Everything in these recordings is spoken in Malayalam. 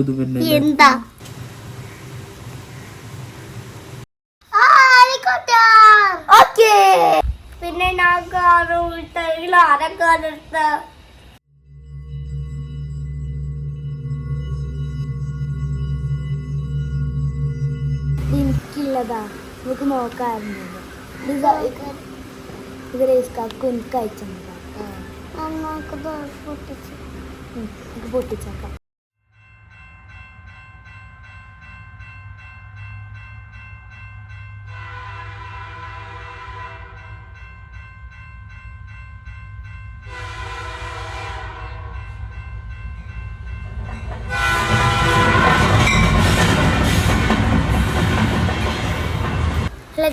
ഇത് പിന്നെ എന്താ? പിന്നെ ഞാൻ കാറ് എനിക്കുള്ളതാ. നമുക്ക് നോക്കാറുണ്ട് ഇത്. എനിക്ക് പൊട്ടിച്ചേക്കാം.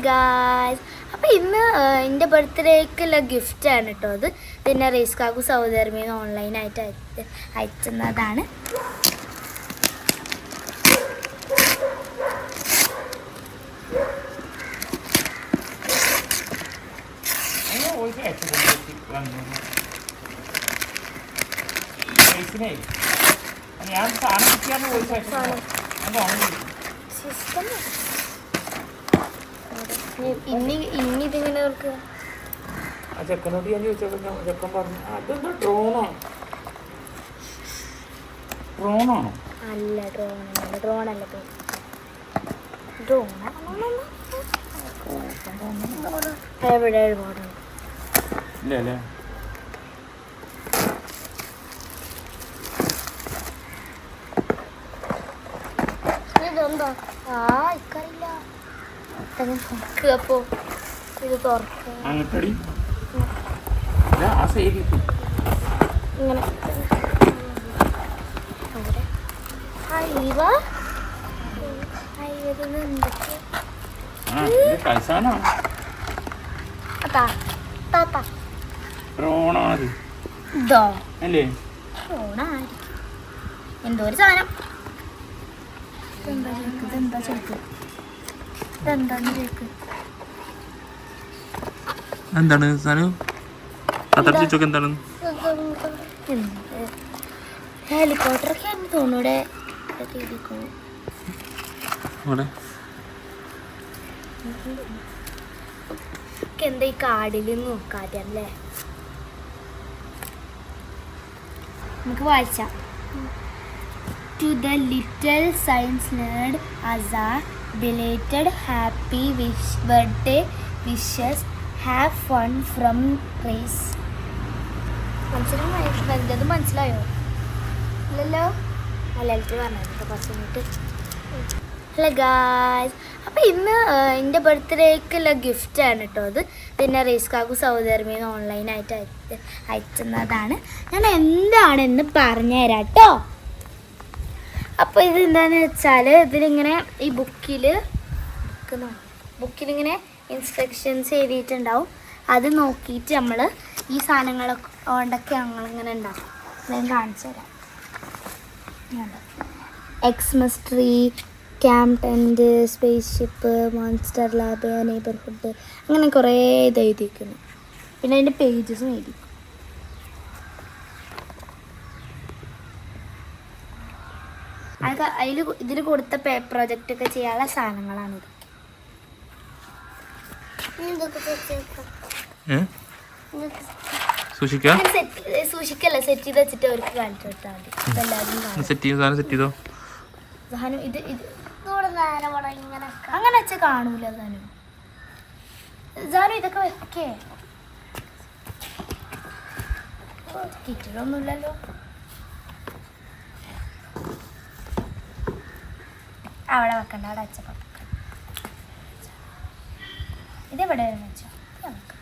ഗായ്സ് അപ്പോൾ ഇന്ന് എന്റെ ബർത്ത്ഡേക്കുള്ള ഗിഫ്റ്റാണ് കേട്ടോ അത്. പിന്നെ റേസ് കാക്കു സൗദി അറേബ്യയിൽ നിന്ന് ഓൺലൈനായിട്ട് അയച്ച് അയച്ചുന്നതാണ്. ഞാൻ സാധനം അയച്ചു സിസ്റ്റം ഇനി ആ ചെക്കനോട് ഞാൻ ചോദിച്ചപ്പോൾ ഞാൻ ചെക്കൻ പറഞ്ഞു അതെന്താ ഡ്രോണാണ് ഡ്രോണാണോ അല്ല ഡ്രോൺ അല്ല ഡ്രോൺ അല്ല ഡ്രോൺ എവിടെ ഇല്ല അല്ലേ ഇതെന്താ? ആ ഇക്കറിയില്ല തുറക്കുക അപ്പോ ഇത് തുറക്കുക അങ്ങട്ടടി ആ സൈഡിൽ ഇങ്ങനെ എന്തൊക്കെ? അതാ താത്ത ഡ്രോണാണത് ഇതോ? അല്ലേ? എന്തോ ഒരു സാധനം. ഇതെന്താ ചോക്ക് എന്താണ് സാധനം ചോദിച്ചോക്കെ എന്താണ്? ഹെലികോപ്റ്റർ ഒക്കെ തോന്നൂടെ രീതിക്കും അവിടെ എന്താ ഈ കാടിൽ നോക്കാറ്റല്ലേ നമുക്ക് വായിച്ചാം. To the little science nerd as a belated happy wish birthday wishes have fun from Rhys മനസ്സിലായോ? വലുത് മനസ്സിലായോ? അല്ലല്ലോ മലയാളത്തിൽ പറഞ്ഞത് കുറച്ച് കഴിഞ്ഞിട്ട്. ഹലോ ഗായ്സ് അപ്പോൾ ഇന്ന് എന്റെ ബർത്ത്ഡേക്കുള്ള ഗിഫ്റ്റാണ് കേട്ടോ അത്. പിന്നെ റേസ് കാക്കു സൗദി നിന്ന് ഓൺലൈനായിട്ട് അയച്ച് അയച്ചുന്നതാണ്. ഞാൻ എന്താണെന്ന് പറഞ്ഞുതരാം കേട്ടോ അപ്പോൾ ഇത് എന്താന്ന് വെച്ചാൽ ഇതിലിങ്ങനെ ഈ ബുക്കിൽ ബുക്കിലിങ്ങനെ ഇൻസ്ട്രക്ഷൻസ് എഴുതിയിട്ടുണ്ടാവും. അത് നോക്കിയിട്ട് നമ്മൾ ഈ സാധനങ്ങളൊക്കെ കൊണ്ടൊക്കെ ഞങ്ങളിങ്ങനെ ഉണ്ടാക്കും. ഞാൻ കാണിച്ചു തരാം. Xmas tree camp tent space ship monster lab neighbourhood അങ്ങനെ കുറേ ഇത് എഴുതിയിരിക്കുന്നു. പിന്നെ അതിന്റെ പേജസും എഴുതി അതൊക്കെ അതിൽ ഇതിൽ കൊടുത്ത പേ പ്രൊജക്റ്റ് ഒക്കെ ചെയ്യാനുള്ള സാധനങ്ങളാണ് സെറ്റ് സൂക്ഷിക്കല്ല സെറ്റ് ചെയ്ത് വെച്ചിട്ട് അവർക്ക് കാണിച്ചു കൊടുത്താൽ മതി. ഇതെല്ലാവരും കാണും. സെറ്റ് ചെയ്തു സാധനം സെറ്റ് ചെയ്തോ? സാധനം ഇത് ഇത് അങ്ങനെ വെച്ചാൽ കാണൂല സാനു സാനു ഇതൊക്കെ വെക്കേ. കിച്ചണൊന്നുമില്ലല്ലോ അവിടെ വെക്കണ്ട അവിടെ വെച്ചപ്പോ ഇതെവിടെ വെച്ചോ ഇത് വെക്കാം.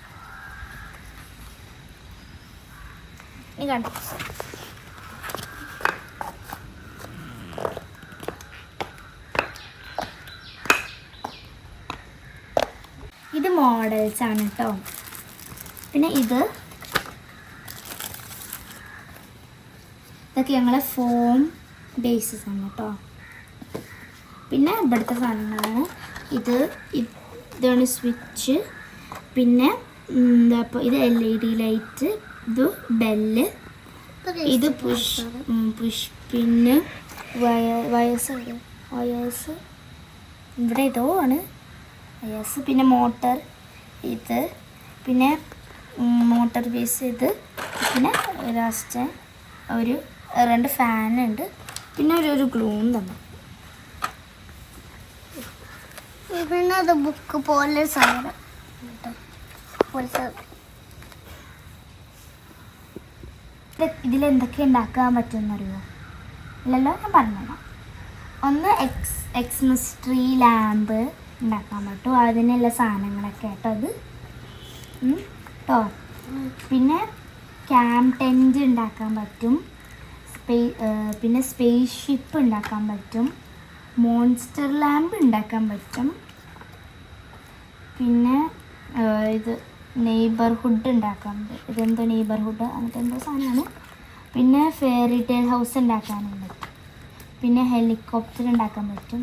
നീ കണ്ടു? ഇത് മോഡൽസ് ആണ് കേട്ടോ പിന്നെ ഇത് ഇതൊക്കെ ഞങ്ങളെ ഫോം ബേസിസ് ആണ് കേട്ടോ പിന്നെ ഇവിടുത്തെ സാധനങ്ങളാണ്. ഇത് ഇത് ഇതാണ് സ്വിച്ച് പിന്നെ എന്താ ഇത് എൽ ഇ ഡി ലൈറ്റ് ഇത് ബെല്ല് ഇത് പുഷ് പുഷ് പിന്നെ വയ- വയസ്സ്? വയസ്സ് ഇവിടെ ഇതോ ആണ്. വയസ്സ് പിന്നെ മോട്ടർ ഇത് പിന്നെ മോട്ടർ ബേസ് ഇത് പിന്നെ ലാസ്റ്റ് ഒരു രണ്ട് ഫാനുണ്ട് പിന്നെ ഒരു ഒരു ഗ്ലൂം തന്നെ. പിന്നെ അത് ബുക്ക് പോലെ സാധനം. ഇതിൽ എന്തൊക്കെ ഉണ്ടാക്കാൻ പറ്റുമെന്നറിയോ? ഇല്ലല്ലോ ഞാൻ പറഞ്ഞുതരാം. ഒന്ന് എക്സ് എക്സ്മസ് ട്രീ ലാമ്പ് ഉണ്ടാക്കാൻ പറ്റും. അതിനുള്ള സാധനങ്ങളൊക്കെ ആയിട്ട് അത്. കേട്ടോ പിന്നെ ക്യാമ്പ് ടെന്റ് ഉണ്ടാക്കാൻ പറ്റും. പിന്നെ സ്പേസ് ഷിപ്പ് ഉണ്ടാക്കാൻ പറ്റും. മോൺസ്റ്റർ ലാമ്പ് ഉണ്ടാക്കാൻ പറ്റും. പിന്നെ ഇത് നെയ്ബർഹുഡ് ഉണ്ടാക്കാൻ ഇതെന്തോ നെയ്ബർഹുഡ് അങ്ങനത്തെ എന്തോ സാധനമാണ്. പിന്നെ ഫെയറി ടെയിൽ ഹൗസ് ഉണ്ടാക്കാനുണ്ട്. പിന്നെ ഹെലികോപ്റ്റർ ഉണ്ടാക്കാൻ പറ്റും.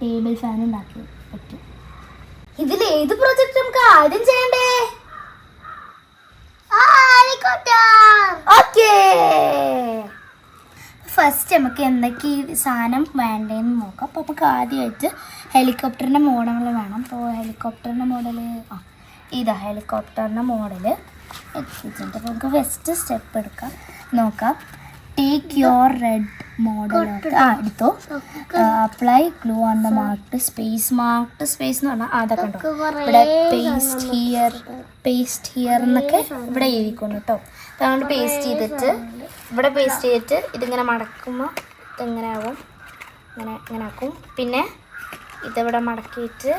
ടേബിൾ ഫാൻ ഉണ്ടാക്കി പറ്റും. ഇതിൽ ഏത് പ്രോജക്റ്റ് നമുക്ക് ആദ്യം ചെയ്യണ്ടേ? ഓക്കേ ഫസ്റ്റ് നമുക്ക് എന്തൊക്കെ ഈ സാധനം വേണ്ടതെന്ന് നോക്കാം. അപ്പോൾ നമുക്ക് ആദ്യമായിട്ട് ഹെലികോപ്റ്ററിന്റെ മോഡൽ വേണം. അപ്പോൾ ഹെലികോപ്റ്ററിന്റെ മോഡൽ ആ ഇതാ ഹെലികോപ്റ്ററിന്റെ മോഡൽ എത്തിച്ചിട്ടുണ്ട് അപ്പോൾ നമുക്ക് ഫസ്റ്റ് സ്റ്റെപ്പ് എടുക്കാം. നോക്കാം. ടേക്ക് യുവർ റെഡ് മോഡൽ ആ എടുത്തു? Apply glue on the marked space marked space എന്ന് പറഞ്ഞാൽ അതൊക്കെ ഉണ്ടോ ഇവിടെ പേസ്റ്റ് ഹിയർ പേസ്റ്റ് ഹിയർ എന്നൊക്കെ ഇവിടെ എഴുതിക്കൊണ്ട് കേട്ടോ. അതുകൊണ്ട് പേസ്റ്റ് ചെയ്തിട്ട് ഇവിടെ പേസ്റ്റ് ചെയ്തിട്ട് ഇതിങ്ങനെ മടക്കുമ്പോൾ ഇതെങ്ങനെ ആവും ഇങ്ങനെ ഇങ്ങനെ ആക്കും. പിന്നെ ഇതിവിടെ മടക്കിയിട്ട്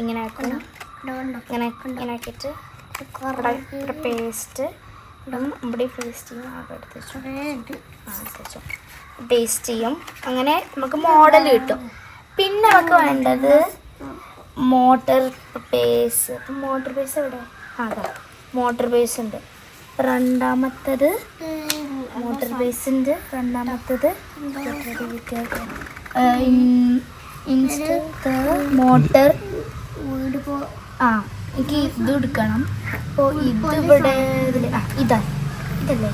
ഇങ്ങനെ ആക്കും. ഇങ്ങനെ ഇങ്ങനെ ആക്കിയിട്ട് ഇവിടെ പേസ്റ്റ് ഇവിടെ പേസ്റ്റ് ചെയ്യും ആകെ എടുത്തു ആ പേസ്റ്റ് ചെയ്യും. അങ്ങനെ നമുക്ക് മോഡൽ കിട്ടും. പിന്നെ നമുക്ക് വേണ്ടത് മോട്ടർ പേസ് മോട്ടർ പേസ് എവിടെ? അതാ മോട്ടർ പേസ് ഉണ്ട്. രണ്ടാമത്തത് മോട്ടർ ബേസിന്റെ രണ്ടാമത്തത് മോട്ടർ ആ എനിക്ക് ഇത് എടുക്കണം. അപ്പോൾ ഇതിവിടെ ഇവിടെ ആ ഇതാ. ഇതല്ലേ?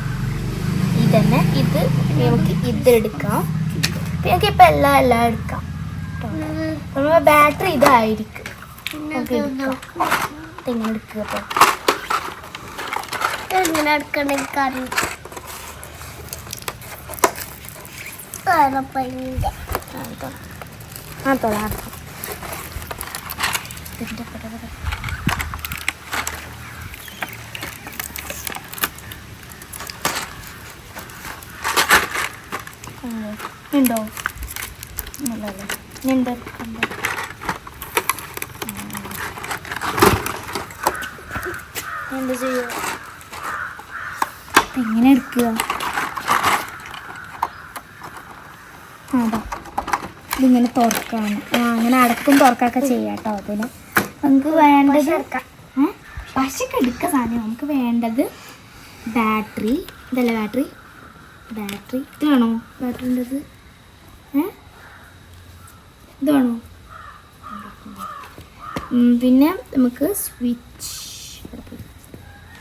ഇതന്നെ. ഇത് നമുക്ക് ഇതെടുക്കാം നമുക്ക് ഇപ്പം എല്ലാം എല്ലാം എടുക്കാം. നമ്മുടെ ബാറ്ററി ഇതായിരിക്കും. നമുക്ക് എടുക്കാം. ഇതെങ്ങനെ എടുക്കുക അപ്പോൾ എങ്ങനെ എടുക്കണ്ട കറി തറപ്പഴിന്റെ ആ തൊടാം ഇതിന്റെ പട പട. ഉം. ഉണ്ടോ ഇല്ലല്ലേ ഇനി എന്താ എടുക്കണ്ടേ? ഉം. എന്താ ചെയ്യുക എങ്ങനെ എടുക്കുക. അതാ ഇതിങ്ങനെ തുറക്കാണ്. അങ്ങനെ അടക്കും തുറക്കൊക്കെ ചെയ്യാട്ടോ കേട്ടോ അതിന്. നമുക്ക് വേണ്ടത് പശക്ക് എടുക്കുക സാധനം. നമുക്ക് വേണ്ടത് ബാറ്ററി. ഇതല്ല ബാറ്ററി? ബാറ്ററി. ഇത് വേണോ? ബാറ്ററി ഉണ്ടത് ഏ? ഇത് വേണോ? പിന്നെ നമുക്ക് സ്വിച്ച്.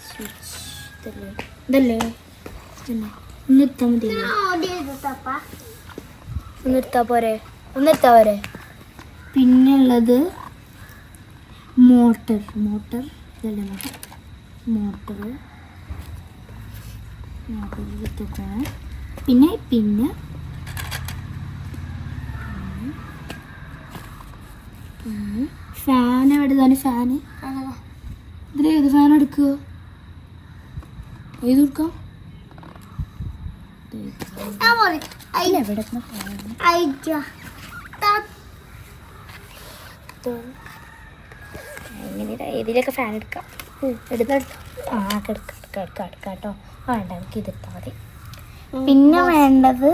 സ്വിച്ച്. ഇതല്ലേ? ഇതല്ലേ? പോരെ. പിന്നുള്ളത് മോട്ടർ. മോട്ടർ ഇതല്ലേ മോട്ടർ? മോട്ടർ. മോട്ടർ എടുത്തേക്കാണ് പിന്നെ പിന്നെ. ഫാൻ എവിടെ തന്നെ ഫാന് ഇതിൽ ഏത് ഫാൻ എടുക്കുക? ഏത് എടുക്കാം ഫാൻ ഏതിലൊക്കെ ഫാൻ എടുക്കാം? എടുത്തെടുത്തു ആ എടുക്കാം എടുക്കാം എടുക്കാം വേണ്ട നമുക്ക് മതി. പിന്നെ വേണ്ടത്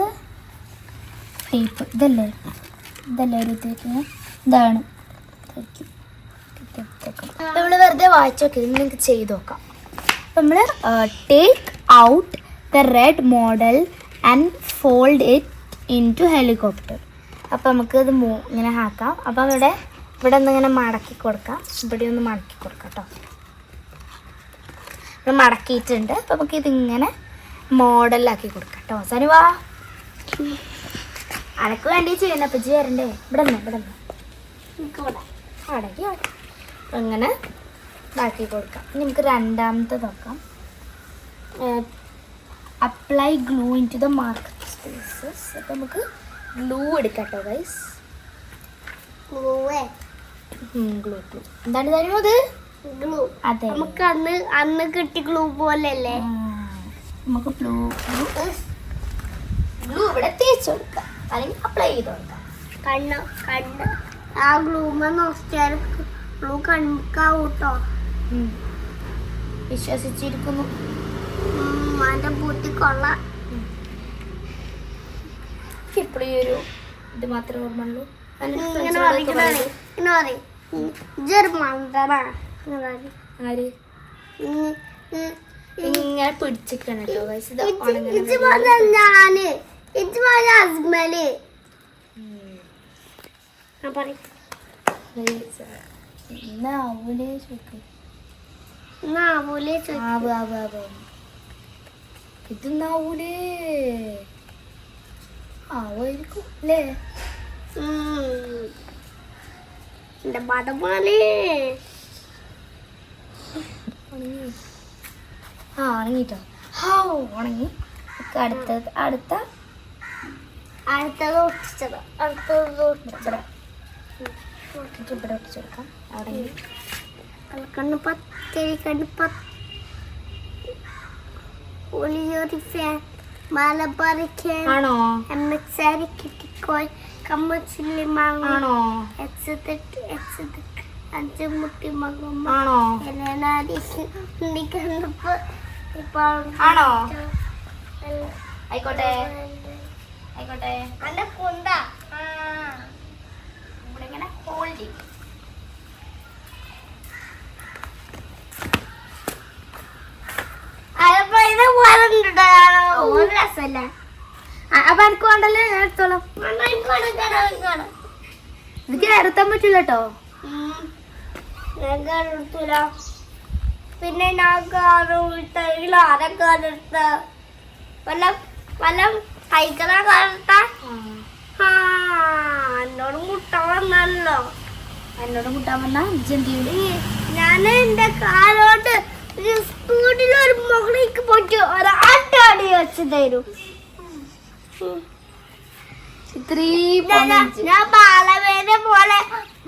ഇതല്ലേ? ഇതല്ലേ ഒരു ഇതാണ്. നമ്മൾ വെറുതെ വായിച്ചു നോക്കി. നിങ്ങൾക്ക് ചെയ്ത് നോക്കാം. നമ്മൾ take out the red model and fold it into helicopter അപ്പോൾ നമുക്ക് ഇത് മൂ ഇങ്ങനെ ആക്കാം അപ്പോൾ ഇവിടെ ഇവിടെ ഒന്ന് ഇങ്ങനെ മടക്കി കൊടുക്കാം. ഇവിടെ ഒന്ന് മടക്കി കൊടുക്കാം കേട്ടോ ഇവിടെ മടക്കിയിട്ടുണ്ട്. അപ്പോൾ നമുക്ക് ഇതിങ്ങനെ മോഡലാക്കി കൊടുക്കാം കേട്ടോ സനുവാ അനക്ക് വേണ്ടി ചെയ്യുന്ന അപ്പച്ചി വരണ്ടേ? ഇവിടെ നിന്ന് ഇവിടെ നിന്ന്. അടക്കി അങ്ങനെ ഇതാക്കി കൊടുക്കാം. നമുക്ക് രണ്ടാമത്തെ നോക്കാം. Apply glue into the mark spaces അപ്പം നമുക്ക് ഗ്ലൂ എടുക്കട്ടോ കേട്ടോ ഗൈസ് ഗ്ലൂവേ ഗ്ലൂ ഗ്ലൂ എന്താണ് തരുമോ അത്? ഗ്ലൂ അതെ. നമുക്ക് അന്ന് അന്ന് കിട്ടി ഗ്ലൂ പോലെയല്ലേ? നമുക്ക് ഗ്ലൂ ഗ്ലൂ ഗ്ലൂ ഇവിടെ തേച്ച് കൊടുക്കാം. അല്ലെങ്കിൽ അപ്ലൈ ചെയ്ത് കൊടുക്കാം. കണ്ണ് കണ്ണ്. ആ ഗ്ലൂമ നോക്കിയാൽ ഗ്ലൂ ഉം. വിശ്വസിച്ചിരിക്കുന്നു. അതിന്റെ പൂത്തി കൊള്ളാം. ഇപ്പോഴും ഈ ഒരു ഇത് മാത്രമേ ഓർമ്മയുള്ളൂ. ഇങ്ങനെ പറയും ഇങ്ങനെ പറയും. ആര്? ഇങ്ങനെ പിടിച്ചിരിക്കണം കേട്ടോ ഞാൻ. അസ്മൽ ഇന്ന് ആവൂലേ ചോദിക്കും? നാവൂലേ ചോദിക്കും? ആവ് ആവ് ആവ്. ഇത് നാവൂലേ ആവായിരിക്കും അല്ലേ? എന്റെ ഉണങ്ങി. ആ ഉണങ്ങിട്ടോ. ഹാ ഉണങ്ങി. അടുത്ത അടുത്ത. അടുത്തത് ഒട്ടിച്ചത്. അടുത്തത് ഇവിടെ ഒട്ടിച്ച് ഇവിടെ ഒട്ടിച്ച് കൊടുക്കാം അവിടെ കണ്ണ് പത്തിരി കണ്ണ് പത്ത് ഒളിയൊരു ഫാൻ മലബറിക്കാൻ ആണോ? എമ്മച്ചാരി കിട്ടിക്കോയ്. കമ്മച്ചില്ലി മാങ്ങ. ആണോ? എക്സത്തിട്ട് എക്സത്തിട്ട് അഞ്ച് മുട്ടി മകുമ്പ ആണോ കണ്ടപ്പോ ഇപ്പൊ ആണോ? ആയിക്കോട്ടെ. ആയിക്കോട്ടെ. അന്റെ കുന്ത. ഇവിടെ ഇങ്ങനെ ഹോൾഡ് രസമല്ല? അപ്പൊ എനിക്ക് വേണ്ടല്ലേ ഞാൻ എടുത്തോളാം. ഇത് കയറത്താൻ പറ്റില്ല കേട്ടോ പിന്നെ ഞാൻ കാറെടുത്ത ആരെ കാറെടുത്ത വല്ല വല്ല സൈക്കിളാ കാറെടുത്ത ആ എന്നോട് മുട്ട വന്നല്ലോ. എന്നോട് മുട്ടാൻ വന്നാ? എന്ത് ഞാൻ എന്റെ കാലോട്ട് ഒരു സ്പീഡിൽ ഒരു മുകളിലേക്ക് പോയിട്ട് ഒരാട്ടാടി വെച്ച് തരും. ഞാൻ- ഞാൻ പോലെ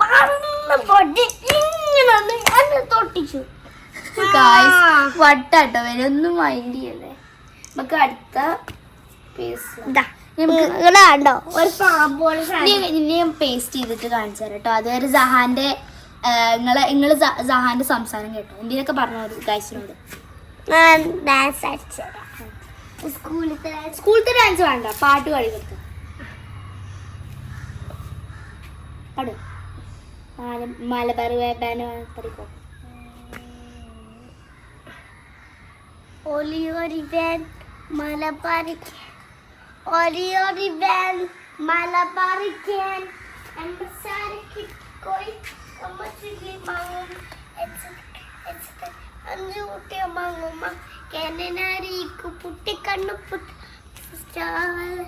പറന്ന് പൊട്ടി ഇങ്ങനെ എന്നെ തൊട്ടിച്ചു. വട്ടാട്ടോ വരൊന്നും മൈൻഡ് ചെയ്യല്ലേ? നമുക്ക് അടുത്ത പേസ്റ്റ് കണ്ടോ? ഒരു പാമ്പ് പോലെ സാധനം. ഇനി ഞാൻ പേസ്റ്റ് ചെയ്തിട്ട് കാണിച്ചു തരാം കേട്ടോ അതുവരെ ജഹാന്റെ നിങ്ങളെ നിങ്ങൾ ജഹാന്റെ സംസാരം കേട്ടോ. എന്തിനൊക്കെ പറഞ്ഞു ഗൈസിനോട്? സ്കൂളിലത്തെ. സ്കൂളത്തെ ഡാൻസ് വേണ്ട പാട്ട് കളി കൊടുത്തു പാടും മലബാർ പഠിക്കോ. മലബാറിക്കാൻ മലബാറിക്കാൻ അമ്മച്ചില്ലി മാങ്ങും അഞ്ചു കുട്ടിയ മാങ്ങുമ്മ കേനനാരിക്കു പുട്ടി കണ്ണു പുട്ടി ചാവല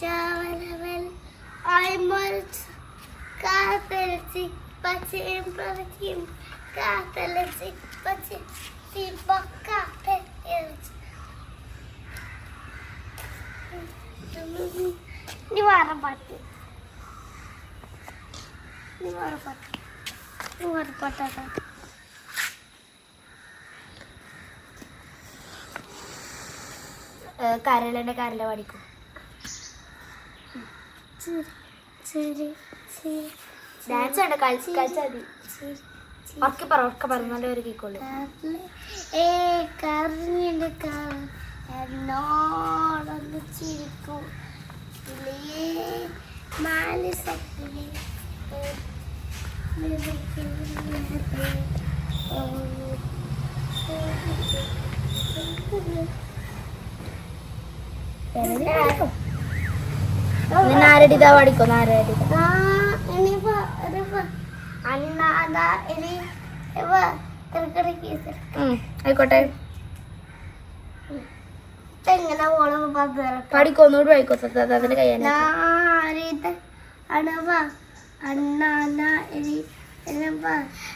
ചാവലവൽ ആയി മരിച്ചു കാത്തലച്ചി പച്ചയും പ്രവചിയും കാത്തലച്ചി പച്ച കാത്ത നീ വേറെ വേറെ പാട്ട്. നീ വേറെ പാട്ടാ കരളന്റെ കരള പഠിക്കും. ഡാൻസ് വേണ്ട കളിച്ച് കളിച്ചാൽ മതി. ചിരി ഉറക്കെ പറ ഒക്കെ പറഞ്ഞാലേ ഒരു കർ എന്നോടൊന്ന് ചിരിക്കും. നാരടിതാ പഠിക്കോ നാരടിത ആയിക്കോട്ടെ. ഒന്നുകൂടി വായിക്കോ അതിന്റെ കയ്യാൻ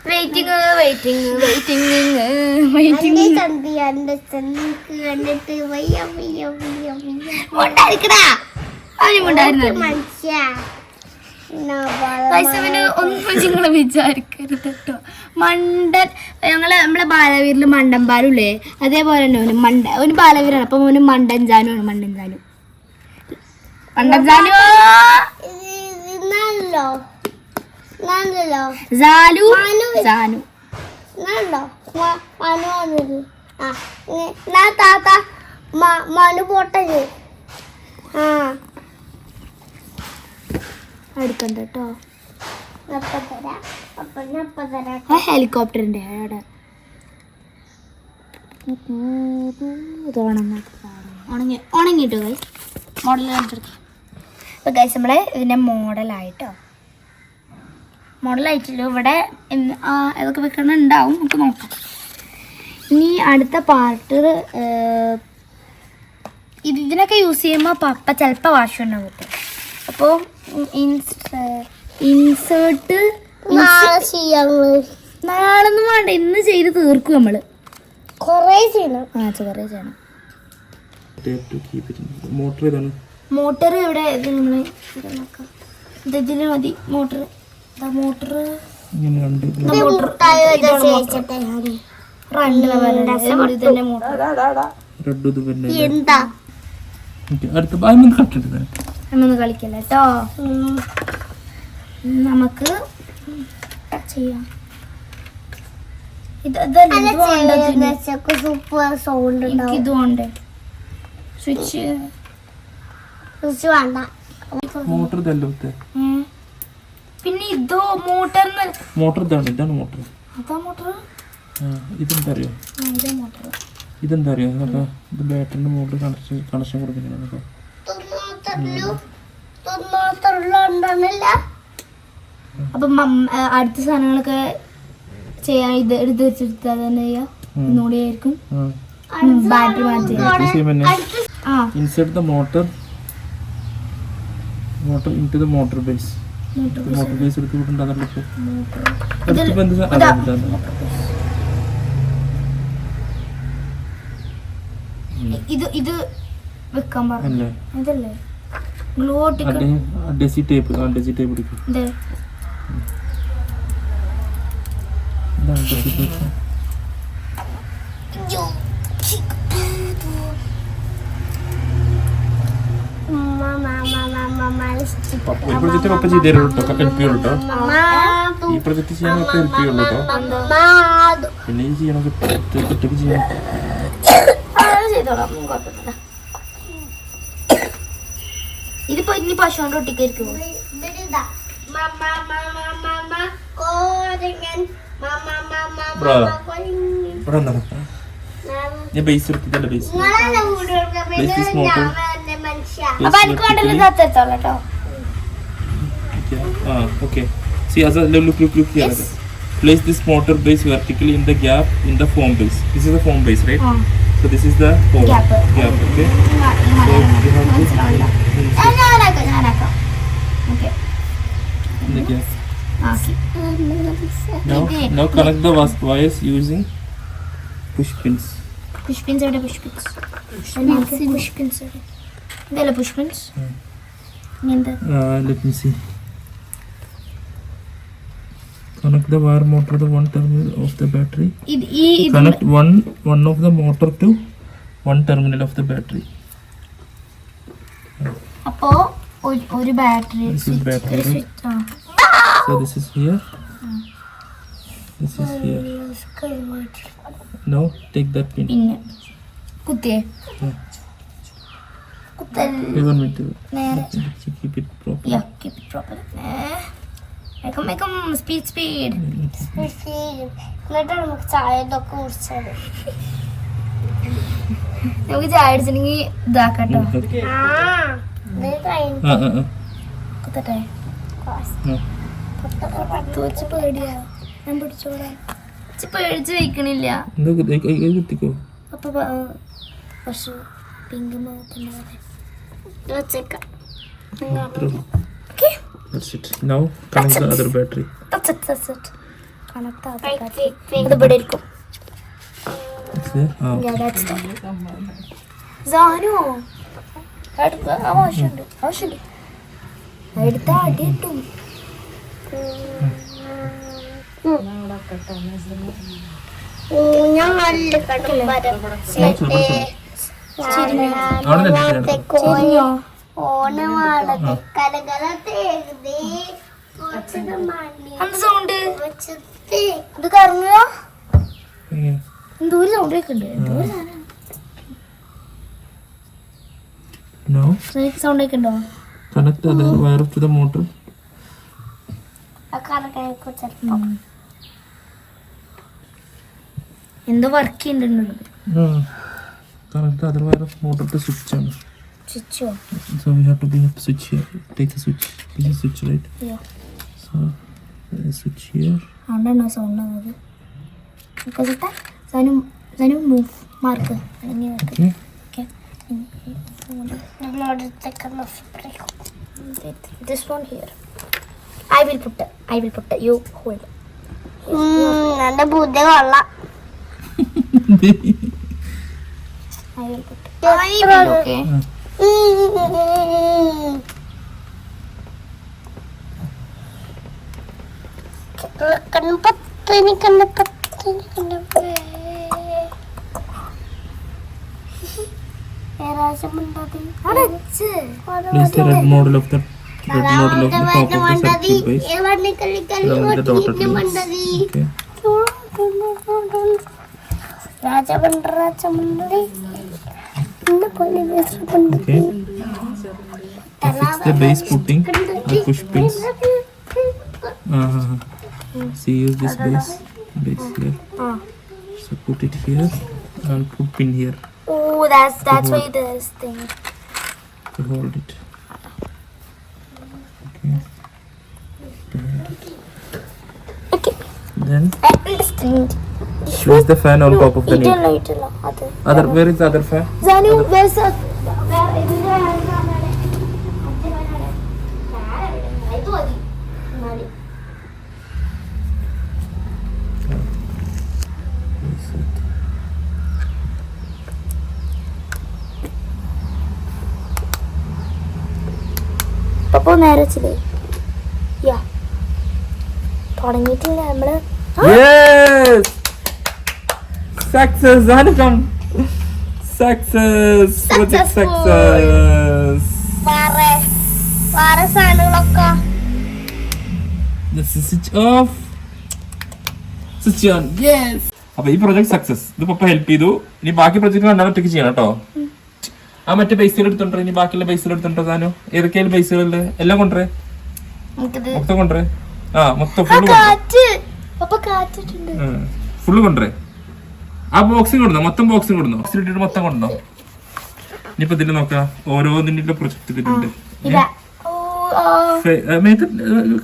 വെയിറ്റിംഗ് വെയിറ്റിംഗ് വെയിറ്റിംഗ് വെയിറ്റിംഗ് കണ്ടിട്ട് വയ്യ വയ്യ വയ്യ വയ്യ. മുണ്ടായിരിക്കടാ. അവന് മുണ്ടായിരുന്നു മനുഷ്യ. പൈസവിന് ഒന്നും നിങ്ങൾ വിചാരിക്കരുത് കേട്ടോ മണ്ടൻ ഞങ്ങൾ നമ്മളെ ബാലവീരിൽ മണ്ടൻ ബാലുല്ലേ അതേപോലെ തന്നെ ഓന് മണ്ട ഓന് ബാലവീരാണ്. അപ്പൊ ഓന് മണ്ടൻ ജാനു ആണ് മണ്ടൻ ജാനു മണ്ടൻ ജാനു നല്ലോ സാനു മനു. വന്നത് ആ താത്ത മനു പോട്ടത് ആ. എടുക്കണ്ട കേട്ടോ. ഹെലികോപ്റ്ററിന്റെ അവിടെ. ഉണങ്ങി ഉണങ്ങിട്ടോ ഗൈസ് മോഡൽ കാണിച്ചെടുക്കാം അപ്പോൾ ഗൈസ് നമ്മളെ ഇതിന്റെ മോഡലായിട്ടോ മോഡലായിട്ടില്ല. ഇവിടെ ഇതൊക്കെ വെക്കണ ഉണ്ടാവും നമുക്ക് നോക്കാം. ഇനി അടുത്ത പാർട്ട് ഇത് ഇതിനൊക്കെ യൂസ് ചെയ്യുമ്പോൾ പപ്പ ചിലപ്പോൾ വാഷ് ഉണ്ടാവും കേട്ടോ അപ്പോൾ ഇൻസേർട്ട് നാളൊന്നും വേണ്ട. ഇന്ന് ചെയ്ത് തീർക്കും നമ്മൾ കുറേ ചെയ്യണം. ആ കുറേ ചെയ്യണം. മോട്ടർ ഇവിടെ ഇതിൽ മതി. മോട്ടർ ഇങ്ങനെ രണ്ട് റെഡ് ഇത് പിന്നെ അടുത്ത കട്ടിട്ട് തരാം എന്നൊന്ന് കളിക്കല്ല കേട്ടോ. നമുക്ക് ചെയ്യാം. ഇത് സ്വിച്ച് വേണ്ട മോട്ടർ ഇത്തെ. പിന്നെ ഇതോ മോട്ടർ മോട്ടർ ഇതാണ് ഇതാണ് മോട്ടർ. അതാ മോട്ടർ ആ ഇതെന്താ അറിയോ ഇതേ മോട്ടർ ഇതെന്താ അറിയോ നമുക്ക് ഇത് ബാറ്ററിന്റെ മോട്ടർ കണക്ഷൻ കണക്ഷൻ നമുക്ക് തൊണ്ണൂത്തറിലുണ്ടോന്നില്ല അപ്പം അടുത്ത സാധനങ്ങളൊക്കെ ചെയ്യാൻ ഇത് എടുത്ത് വെച്ചെടുത്താൽ തന്നെ ചെയ്യാം. ഒന്നുകൂടി ആയിരിക്കും. ബാറ്ററി മാറ്റി. Inside the motor motor into the motor base motor base എടുത്ത് വിട്ടുണ്ടാകാറില്ല ഇപ്പോൾ. ഇതാ. ഇത് വെക്കാൻ പറഞ്ഞു ഇതല്ലേ ഗ്ലൂ ഒട്ടിക്കാൻ ഡെസി ടേപ്പ് ആ ഡെസി ടേപ്പ് എടുക്കും. ഇത്. ഇതാണ് ഈ പ്രൊജക്റ്റ് ഒക്കെ ചെയ്തു തരുള്ളൂ കേട്ടോ ഹെൽപ്പ് ചെയ്യുള്ളൂ കേട്ടോ. ഈ പ്രൊജക്റ്റ് ചെയ്യാനൊക്കെ ഹെൽപ്പ് ചെയ്യുള്ളൂ കേട്ടോ. പിന്നെ ഈ ഒറ്റയ്ക്ക് ചെയ്യണം. ഒന്നും കുഴപ്പമില്ല. ഇതിപ്പോ ഇനി പശു കൊണ്ട് ഒട്ടിക്കായിരിക്കും ഇവിടെ എന്താണ് ഞാൻ ബേസ് എടുത്തിട്ടല്ല ബേസ് ബേസ് motor. അപ്പൊ എനിക്ക് വേണ്ടത് ഇതെടുത്തോളാം കേട്ടോ. Ah, okay. See, as a look, look, look here. Place this motor base vertically in the gap in the foam base. This is the foam base, right? ആ So this is the foam Gap. Gap, okay. So you have to മനസ്സിലാവില്ല insert ഞാനാക്കാം ഞാനാക്കാം okay in the gap. ആക്കി Now, Okay. now connect the was- wires using push pins. Push pins എവിടെ പുഷ് പിൻസ് പുഷ് പിൻസ് എവിടെ ഇതല്ലേ പുഷ് പിൻസ് ഇങ്ങനത്തെ Uh, let me see. Connect the wire motor to one terminal of the battery. It, it, Connect one one of the motor to one terminal of the battery. അപ്പോ ഒരു- battery This is battery, So this is here. This is here. no take that pin. പിന്നെ കുത്തിയേ Yeah. Wait one minute. me keep it proper. Yeah, keep it proper. Eh. Make speed speed speed speed, speed. എന്നിട്ട് നമുക്ക് ചായ ഇതൊക്കെ കുടിച്ചത് നമുക്ക് ചായ അടിച്ചിട്ടുണ്ടെങ്കിൽ ഇതാക്കട്ടോ. ആ ഇത് ah. കുത്തട്ടെ വെച്ച് പേടിയാ ഞാൻ പിടിച്ചോളാം പേടിച്ച് കുത്തിക്കോ അപ്പൊ പശു പിങ്ക് മൗത്ത് വെച്ചേക്കാം. Okay That's it. Now connect that's the it. other battery. That's it, that's it. Connect Wait, battery. wait. ഇത് ഇവിടെ ഇരിക്കും? Ah, okay. Yeah, that's it. Hmm. എടുക്ക ആവശ്യമുണ്ട് ആവശ്യമുണ്ട് എടുത്ത അടി കിട്ടും ഞാൻ നല്ല Hmm. Hmm. തന്നെ സൗണ്ട് Okay. എന്തോ ഒരു സൗണ്ട് കേൾക്കുന്നുണ്ട്. എന്തോ ഒരു സാധനം. Now സൗണ്ട് കേൾക്കുന്നുണ്ടോ? connect the other wire to the motor. ആ കറകനെ കുറിച്ച് എന്തോ വർക്ക് ചെയ്യുന്നുണ്ട്. കറക്റ്റ് connect the മോട്ടറിന്റെ സ്വിച്ച് ആണ്. Switch on. So we have to bring up switch here. Take the switch. This is switch, right? Yeah. So uh, switch here. അതുകൊണ്ടാണോ സൗണ്ട് വന്നത് കേട്ടോ Sanu Sanu move move. Mark. Okay. Okay നമ്മളോടത്തേക്ക് this one here i will put it i will put it you hold എന്റെ ബുദ്ധി കൊള്ളാം i will put it okay കണ്ണപ്പത്തിന് കണ്ണപ്പത്തിന് കണ്ണപ്പേ Place the red model of the red model of the top of the circuit base along with the dotted lines. Okay. പള്ളി വേഷമുണ്ട് Okay. To fix the base putting the push pins. Uh, see use this base base here. So put it here and put pin here oh that's that's why this thing to hold it. Okay. okay Then place the fan on top of the knee. Other where is the other fan? Zanu, where's the പപ്പോ നേരെ യാ തുടങ്ങിയിട്ടില്ല നമ്മൾ Yes! Success, Anukam! Success! Project success! വേറെ വേറെ സാധനങ്ങളൊക്കെ This is switch off. Switch on. Yes! അപ്പൊ ഈ പ്രൊജക്ട് സക്സസ് ഇത് പപ്പ ഹെൽപ്പ് ചെയ്തു. ഇനി ബാക്കി പ്രൊജക്ട് രണ്ടാം ഒറ്റയ്ക്ക് ചെയ്യണം കേട്ടോ. ആ മറ്റേ ബേസുകൾ എടുത്തോണ്ടോ? ഇനി ബാക്കിയുള്ള ബേസുകൾ എടുത്തോണ്ടോ താനോ ഏതൊക്കെയാണ് ബേസുകളിൽ എല്ലാം കൊണ്ടുവരേ. മൊത്തം കൊണ്ടുവരേ. ആ മൊത്തം ഫുള്ള് ഫുള്ള് കൊണ്ടുവരേ. ആ ബോക്സിങ് കൊടുന്നോ മൊത്തം ബോക്സിങ് കൊടുന്നോ ബോക്സിൽ ഇട്ടിട്ട് മൊത്തം കൊണ്ടോ? ഇനിയിപ്പോ ഇതിൽ നോക്കാം. ഓരോന്നിന്റെ പ്രൊജക്ട് ഇതിലുണ്ട്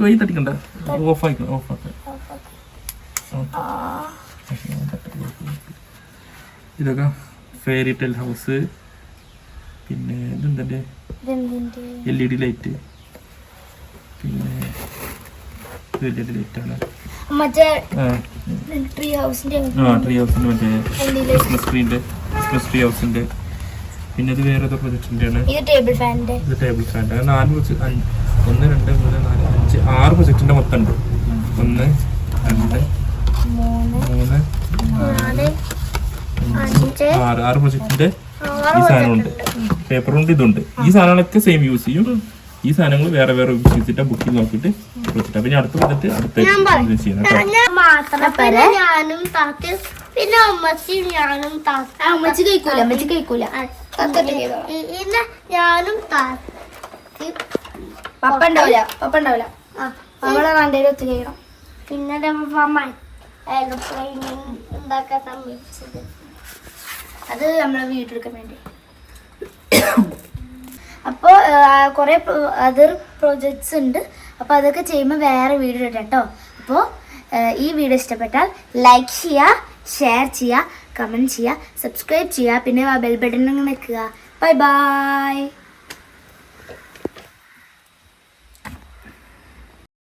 കൈ തട്ടിക്കണ്ട. ഓഫ് ആയിക്കോ ഓഫ് ആക്കാം. ഇതൊക്കെ ഫെയറി ടെൽ ഹൗസ് പിന്നെ ഇതെന്തെ എൽ ഇ ഡി ലൈറ്റ് പിന്നെ എൽ ഇ ഡി ലൈറ്റ് ആണ്. മറ്റേ ട്രീ ഹൗസിന്റെ ആ ട്രീ ഹൗസിന്റെ മറ്റേ ക്രിസ്മസ് ട്രീന്റെ ക്രിസ്മസ് ട്രീ ഹൗസിന്റെ പിന്നെ ഇത് വേറെ ഏതോ പ്രൊജക്ടിന്റെ ആണ്? ഇത് ടേബിൾ ഫാനിന്റെ ഇത് ടേബിൾ നാല് പ്രൊജക്ട് ഒന്ന് രണ്ട് മൂന്ന് നാല് അഞ്ച് ആറ് പ്രൊജക്ടിന്റെ മൊത്തം ഉണ്ട്. ഒന്ന് രണ്ട് മൂന്ന് ആറ് ആറ് പ്രൊജക്ടിന്റെ ഈ സാധനമുണ്ട്. പേപ്പറുണ്ട് ഇതുണ്ട്. ഈ സാധനങ്ങളൊക്കെ സെയിം യൂസ് ചെയ്യും. ഈ സാധനങ്ങൾ വേറെ വേറെ വിഭജിച്ചിട്ട് ബുക്കിൽ നോക്കിയിട്ട് വെച്ചിട്ട് പിന്നെ അടുത്ത് വന്നിട്ട് അടുത്ത ചെയ്യണം ഞാൻ മാത്രം പിന്നെ താത്തേ പിന്നെ അമ്മച്ചിയും ഞാനും താത്തേ. അമ്മച്ചി കഴിക്കൂല അമ്മച്ചി കഴിക്കൂല. ഇന്ന് ഞാനും പപ്പ ഉണ്ടാവില്ല പപ്പ ഉണ്ടാവില്ല ആ, നമ്മളെ രണ്ടേരും ഒത്തു ചെയ്യണം. പിന്നെ എയർപ്ലെയിൻ ഉണ്ടാക്കാൻ സമ്മതിച്ചത്. അത് നമ്മളെ വീട്ടിലെടുക്കാൻ വേണ്ടി. അപ്പോൾ കുറേ അതർ പ്രോജക്ട്സ് ഉണ്ട്. അപ്പോൾ അതൊക്കെ ചെയ്യുമ്പോൾ വേറെ വീഡിയോ ഇടാം കേട്ടോ അപ്പോൾ ഈ വീഡിയോ ഇഷ്ടപ്പെട്ടാൽ ലൈക്ക് ചെയ്യുക ഷെയർ ചെയ്യുക കമന്റ് ചെയ്യുക സബ്സ്ക്രൈബ് ചെയ്യുക പിന്നെ ബെൽ ബട്ടൺ നിൽക്കുക ബൈ ബൈ